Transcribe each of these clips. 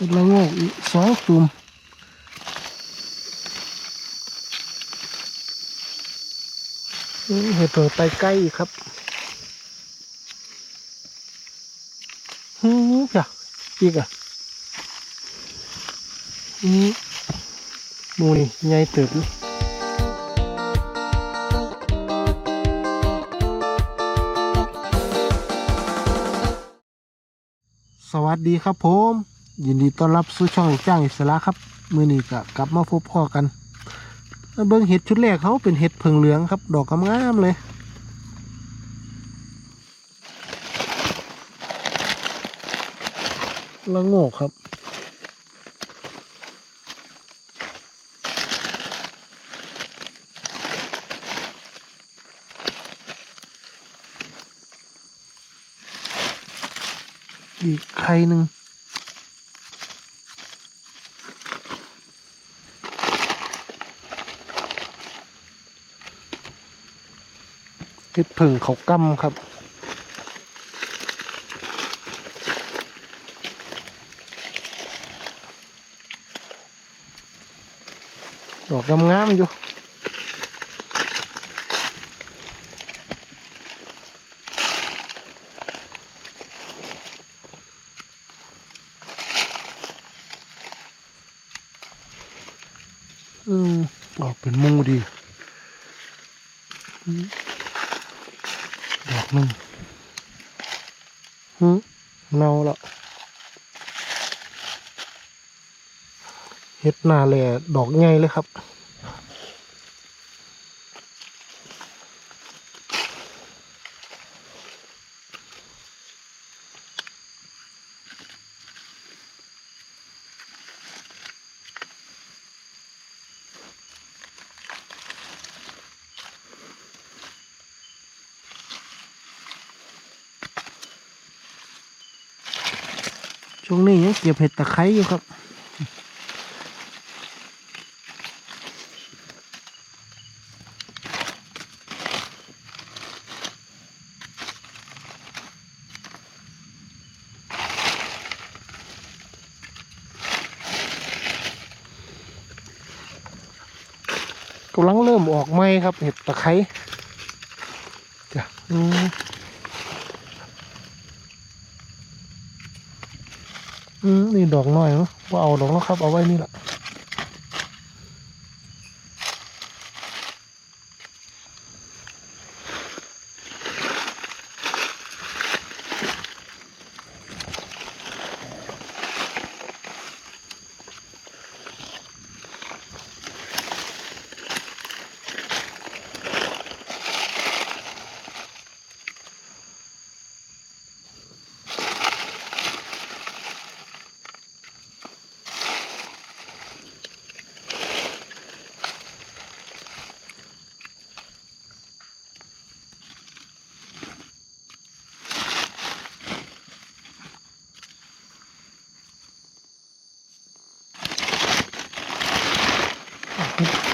เห็ดละงกอีกสองตุ่มอืมเห็ดเผิงไตไก่อีกครับฮึจ้ะอีกอะอืมหมูนี่ใหญ่เติบอยู่สวัสดีครับผม ยินดีต้อนรับสู่ช่องจ้างอิสระครับ มือนี้ก็กลับมาพบพ่อกัน เบิ่งเห็ดชุดแรกเขาเป็นเห็ดเพิงเหลืองครับ ดอกงามเลย ละโงกครับอีกไข่หนึ่งิดผึ่งเขากัมครับ ดอกงามๆอยู่ อืมออกเป็นมูดีอืมดอกหนึ่งหืมเนาแล้วเฮ็ ดหน้าแหล่ดอกใหญ่เลยครับช่วงนี้ยังเก็บเห็ดตะไคร้อยู่ครับ กำลังเริ่มออก ไม้ครับเห็ดตะไคร้จ้ะอืมอืมนี่ดอกน้อยเนาะว่าเอาดอกแล้วครับ เอาไว้นี่แหละ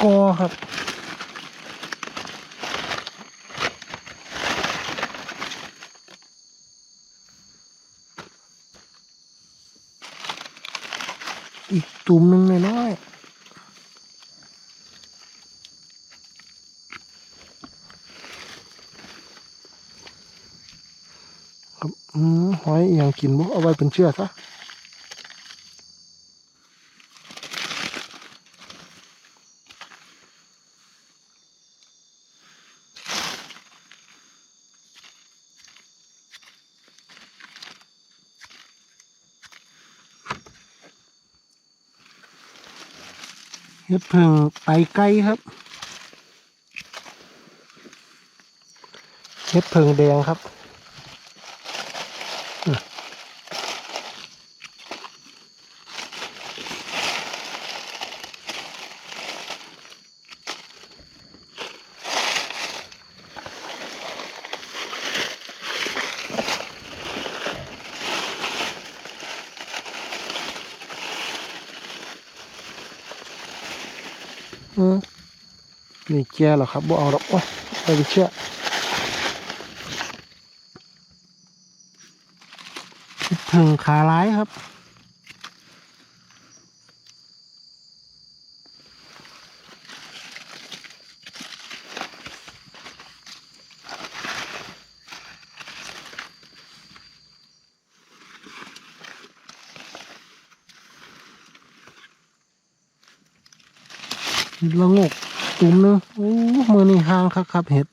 กอครับ อีกตุ่มหนึ่งน้อยครับหอยอย่างกินบ่เอาไว้เป็นเชือกซะ เห็ดเพิ่งไปไกลครับเห็ดเพิ่งแดงครับ นี่แก่หรอครับบ่เอาหรอกโอ้ยไปไปเชื่อถึงขาร้ายครับ ละงกตุ่มหนึงโอ้มือนี่ห่างครับครับเห็ด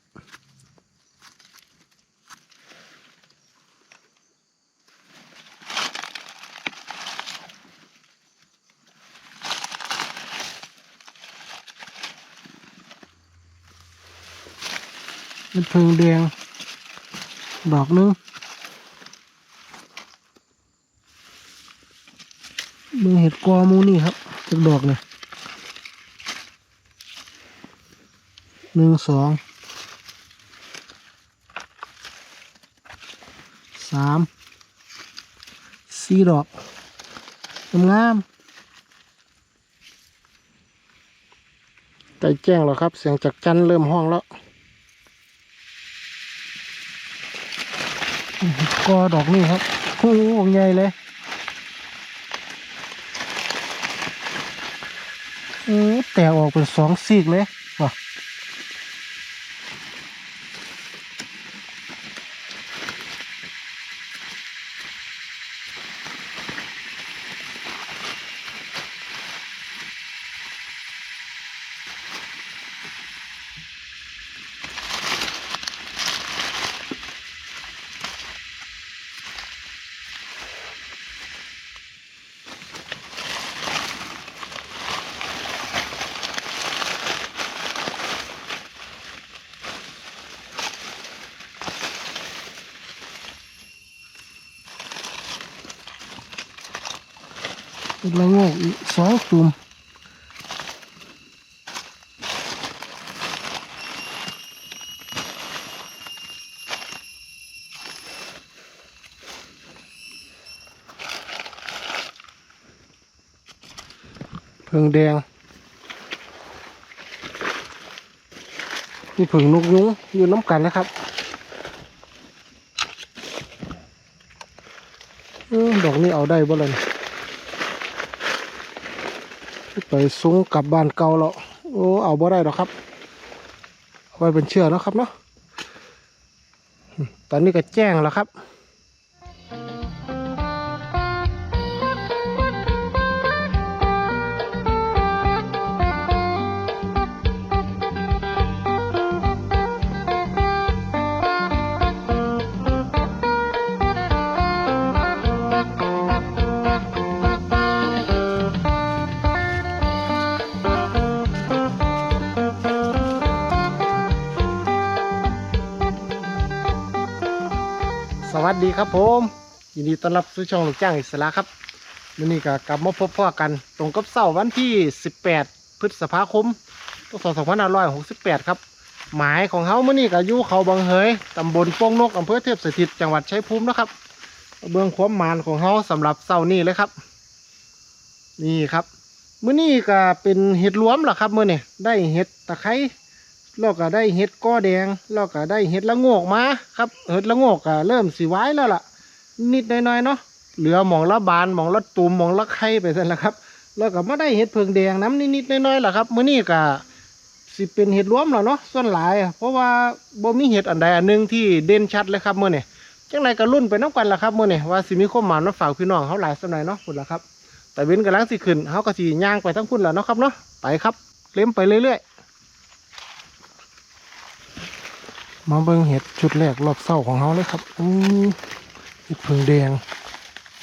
เห็ดเพิงแดง ดอกหนึงมือเห็ดกอมูนี่ครับจากดอกเนี่ย หนึ่งสองสามสี่ดอกงามๆใจแจ้งแล้วครับ เสียงจากจันเริ่มห้องแล้วกอดอกนี่ครับโอ้โหใหญ่เลยเออแต่ออกเป็นสองซีกเลยว่ะ อีกละโงกอีกสองตุ่มเพิงแดงนี่ผึ่งนกยุงอยู่น้ำกันนะครับอดอกนี้เอาได้บ่เลย ไปสูงกลับบ้านเก่าแล้วโอ้เอาบ่ได้หรอกครับเอาไว้เป็นเชื่อเนาะครับเนาะตอนนี้ก็แจ้งแล้วครับ สวัสดีครับผม ยินดีต้อนรับสู่ช่องลูกจ้างอิสระครับวันนี้ก็กลับมาพบพ่อกัน ตรงกับเสาร์วันที่ 18 พฤษภาคมพศ2568 ครับ หมายของเขาเมื่อนี้ก็อยู่เขาบางเฮยตำบลโป่งนกอำเภอเทพสถิตจังหวัดชัยภูมินะครับ เบื้องความหมานของเขาสำหรับเสาร์นี้เลยครับ นี่ครับมื่อนี้ก็เป็นเห็ดรวมแหละครับมื่อนี้ได้เห็ดตะไคร้ แล้วก็ได้เห็ดก้อแดงแล้วก็ได้เห็ดละโงกมาครับเห็ดละโงกก็เริ่มสิไว้แล้วล่ะ นิดน่อยๆเนาะเหลือหมองละบานหมองละตุ่มหมองละไข่ไปเสร็จแล้วครับแล้วก็มาได้เห็ดเพิงแดงน้ำนิดๆน้อยๆล่ะครับมื้อนี้ก็สิเป็นเห็ดรวมแล้วเนาะส่วนหลาย เพราะว่าบ่มีเห็ดอันใดอันหนึ่งที่เด่นชัดเลยครับมื้อนี้จังไรก็รุ่นไปน้ำกันล่ะครับมื้อนี้ว่าสิมีความหมายมาฝากพี่น้องเขาหลายสักหน่อยเนาะพุ่นล่ะครับแต่เว้นกำลังสิขึ้นเขาก็สิย่างไปทั้งพุ่นแล้วเนาะครับเนาะไปครับเล่มไปเรื่อยๆ มาเบิ่งเห็ดชุดแรกรอบเศร้าของเขาเลยครับอือเห็ดพึ่งแดง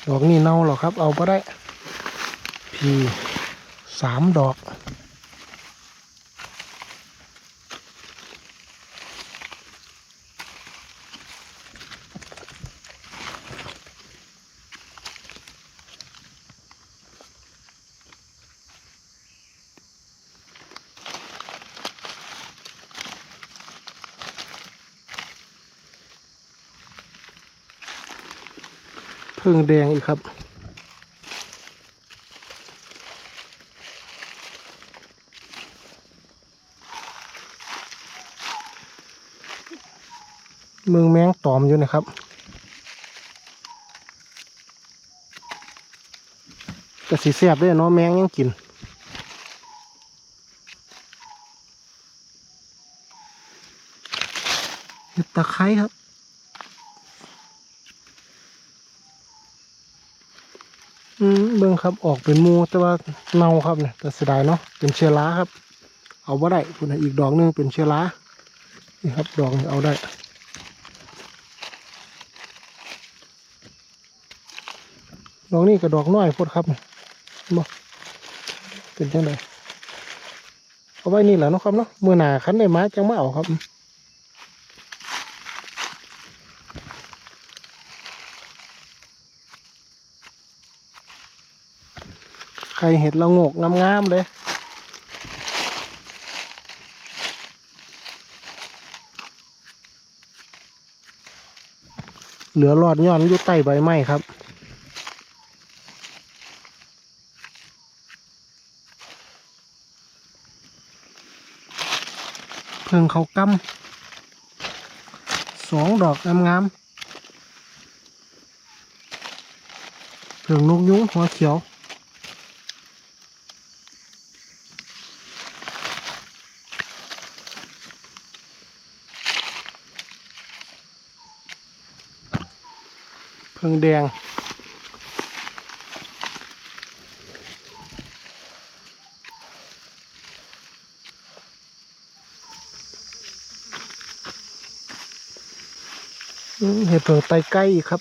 ดอกนี่เน่าหรอครับ เอาก็ได้ พีสามดอก เพิงแดงอีกครับ เมืองแมงตอมอยู่นะครับกระสีเสียบด้วยเนาะแมงยังกินเห็ดตะไคร้ครับ อืม เบิ่งครับออกเป็นมูแต่ว่าเน่าครับเนี่ยแต่เสียดายเนาะเป็นเชื้อราครับ เอาว่าได้คุณอีกดอกหนึงเป็นเชื้อรานี่ครับดอกนี้เอาได้ดอกนี้กับดอกน้อยพดครับเนบ่เป็นจังไดเอาไว้นี่แหละเนาะครับเนาะเมื่อหนาคันได้มาจังมาเอาครับ ไข่เห็ดละงกงามๆเลย เหลือหลอดย้อนอยู่ใต้ใบไม้ครับเพิ่งเขากำสองดอกงามๆเพิ่งนกยุงหัวเขียว เพิ่งแดง เห็ดเผิงไตใกล้อีกครับ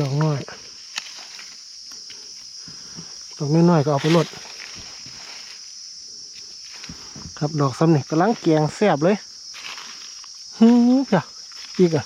ดอกน้อยดอกน้อยๆก็เอาไปลด ครับดอกซ้ำนี่กำลังแกงแซ่บเลยฮึจ้ะอีกอะ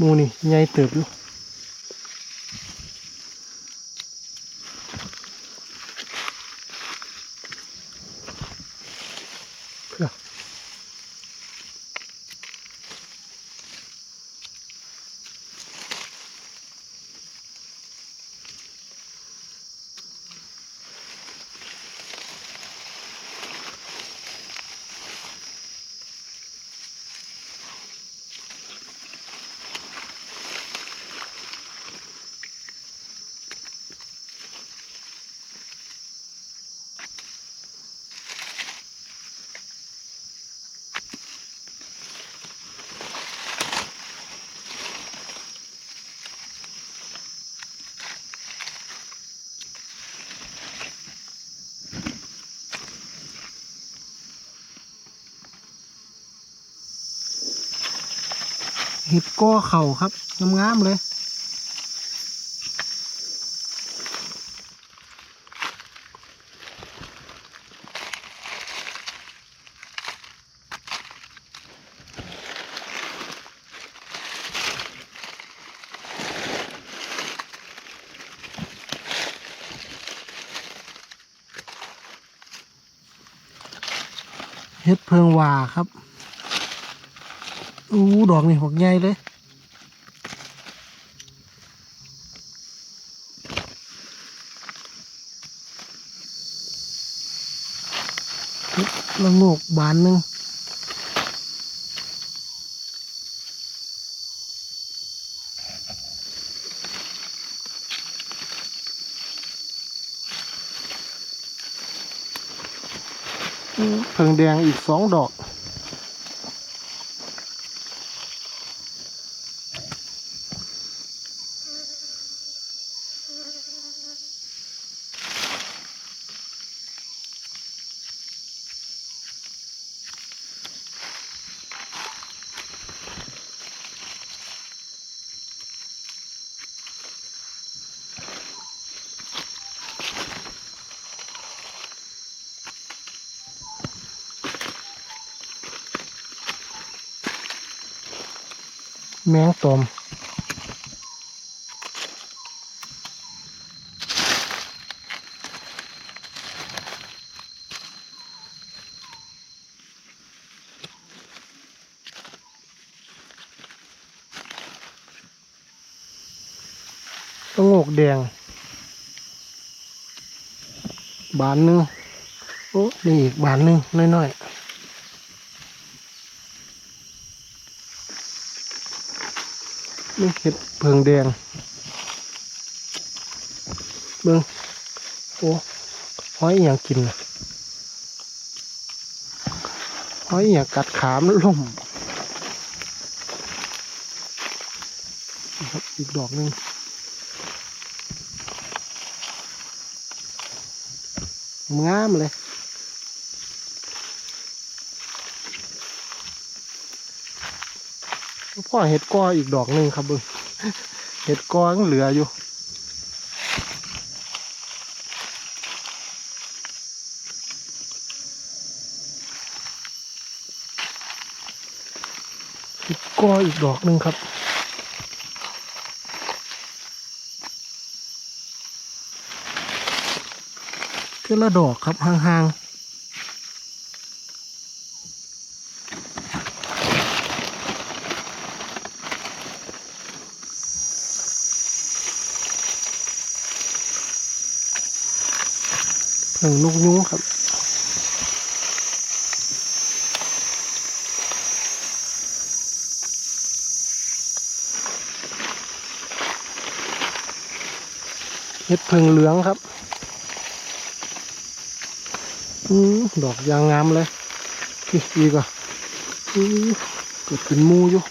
มูนี่ใหญ่เติบอยู่ เห็ดก้อเข่าครับงามๆเลยเฮ็ดเพิงว่าครับ อู้ดอกนี่หกใหญ่เลยเฮ็ดละโงกบานหนึ่งอืมเพิงแดงอีกสองดอก แมงตอมต้องโงกแดง บานหนึ่งโอ้นี่อีกบานหนึ่งน้อยๆ นี่เห็ดเพิงแดงเบิ้งโอ้หอยอย่างกินนะหอยอย่างกัดขามล่มอีกดอกหนึ่งงามเลย พ่อเห็ดกออีกดอกหนึ่งครับเบิ้งเห็ดกอยังเหลืออยู่เห็ดกออีกดอกหนึ่งครับเท่าละดอกครับห่างๆ เพิ่งนกยุ้งครับ เห็ดเพิงเหลืองครับ อืมดอกยางงามเลยนี่อีกอะอืมเกิดเป็นมูอยู่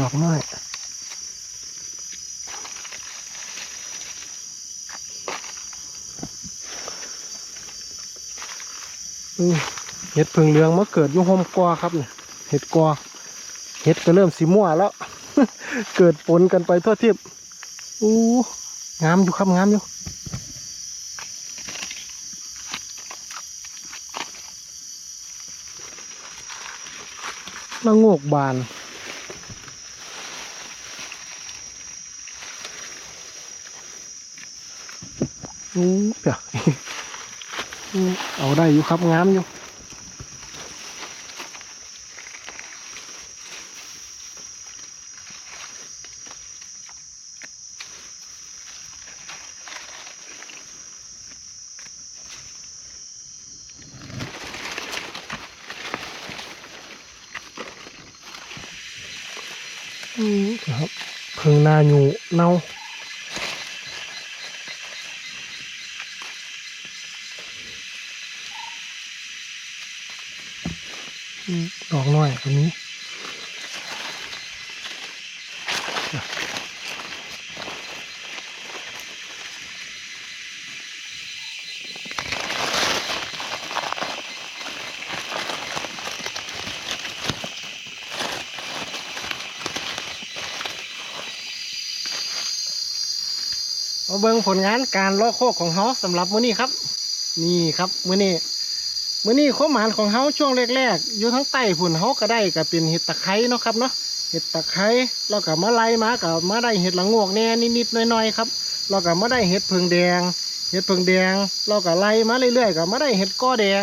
ดอกไม้ เห็ดเพิงเหลืองมาเกิดยู่โฮมกอครับเนี่ยเห็ดกอเห็ดก็เริ่มสีม่วงแล้ว เกิดปนกันไปทั่วทิพย์อู้งามอยู่ครับงามอยู่ละโงกบานอู้เปีย เอาได้อยู่ครับงามอยู่ อืมครับเพิงนาอยู่เน่าอืม ดอกน้อยตัวนี้มาเบิ่งผลงานการลอกโคกของเขาสำหรับมื้อนี้ครับ นี่ครับมื้อนี้ มื้อนี้ข้อหมานของเขาช่วงแรกๆ อยู่ทั้งใต้ฝุ่นเขาก็ได้ก็เป็นเห็ดตะไคร้เนาะครับเนาะเห็ดตะไคร้แล้วก็มาไล่มาก็มาได้เห็ดละโงกแน่นิดๆน่อยๆครับแล้วก็มาได้เห็ดเพิงแดง เห็ดเพิงแดง เราก็ไล่มาเรื่อยๆก็มาได้เห็ดก้อแดง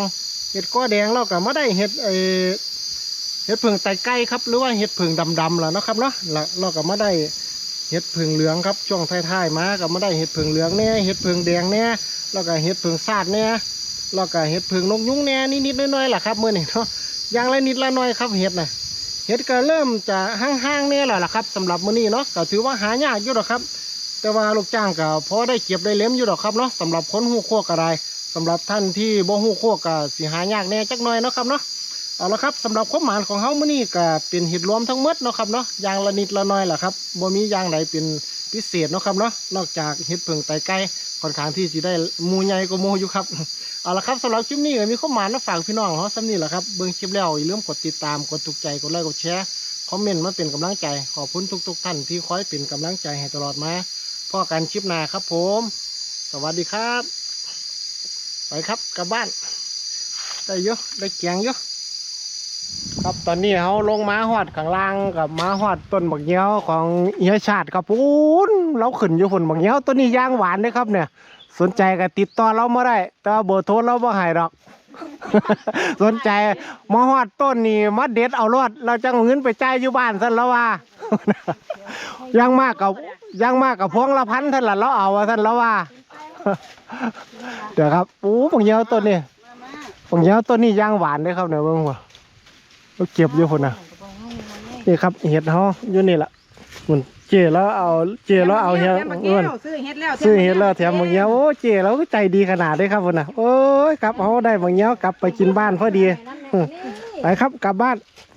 เห็ดก้อแดงเราก็มาได้เห็ดเอเห็ดเพิงไตไก่ครับหรือว่าเห็ดเพิงดำๆล่ะนะครับเนาะแล้วเราก็มาได้เห็ดเพิงเหลืองครับช่วงท้ายๆมาก็มาได้เห็ดเพิงเหลืองแน่เห็ดเพิงแดงแน่แล้วก็เห็ดเพิงซาดแน่ แล้วก็เห็ดเพิงนกยุงแน่นิดๆน้อยๆล่ะครับเมื่อนี้เนาะอย่างละนิดละน้อยครับเห็ดน่ะเห็ดก็เริ่มจะห่างๆแน่แล้วล่ะครับสำหรับมื้อนี้เนาะก็ถือว่าหายากอยู่หรอกครับ แต่ว่าลูกจ้างก็พอได้เก็บได้เลี้ยมอยู่หรอกครับเนาะสำหรับคนหูโคกก็ได้สำหรับท่านที่บ่หูโคกก็สิหายากแน่จักหน่อยเนาะครับเนาะเอาละครับสำหรับความหมายของเฮามื้อนี้ก็เป็นเห็ดรวมทั้งหมดเนาะครับเนาะอย่างละนิดละน้อยล่ะครับบ่มีอย่างใดเป็นพิเศษเนาะครับเนาะนอกจากเห็ดเพิงไตไก่ค่อนข้างที่สิได้มูใหญ่กว่ามูอยู่ครับ เอาละครับสำหรับคลิปนี้ก็มีข้อหมายมาฝากพี่น้องเฮาซ้ำนี่แหละครับ เบิ่งคลิปแล้วอย่าลืมกดติดตาม กดถูกใจ กดไลค์ กดแชร์ คอมเมนต์มาเป็นกำลังใจ ขอบคุณทุกๆท่านที่คอยเป็นกำลังใจให้ตลอดมาพ่อกันคลิปหน้าครับผม สวัสดีครับ ไปครับกลับบ้าน ได้เยอะได้แกงเยอะครับตอนนี้เขาลงมาหอดข้างล่างกับมาหอดต้นบักเงี้ยวของเฮียชาติครับปูนเราขึ้นอยู่ฝนบักเงี้ยวต้นนี้ย่างหวานเลยครับเนี่ย สนใจก็ติดต่อเรามาได้ แต่ว่าเบอร์โทรเราบ่ให้ดอก สนใจมาหอดต้นนี่มาเด็ดเอารอด เราจังเอาเงินไปจ่ายอยู่บ้านซั่นแล้วว่าย่างมากกับย่างมากกับพวงละพันท่านละเราเอาว่าท่านแล้วว่า เดี๋ยวครับโอ้ปังเหี่ยวต้นนี้ปังเหี่ยวต้นนี้ย่างหวานเลยครับเนี่ยเบิ่งว่าเราเก็บอยู่คนน่ะ นี่ครับเห็ดเฮาอยู่นี่ล่ะมัน เจแล้วเอาเจแล้วเอาเฮียแถมบักเอิ้แก้นวซื้อเฮ็ดแล้วซื้อเห็ดแล้วแถมบางเงี้ยวโอ้เจแล้วก็ใจดีขนาดเลยครับคนน่ะโอ้ยกลับเอาได้บางเงี้ยวกลับไปกินบ้านพอดีไปครับกลับบ้านเ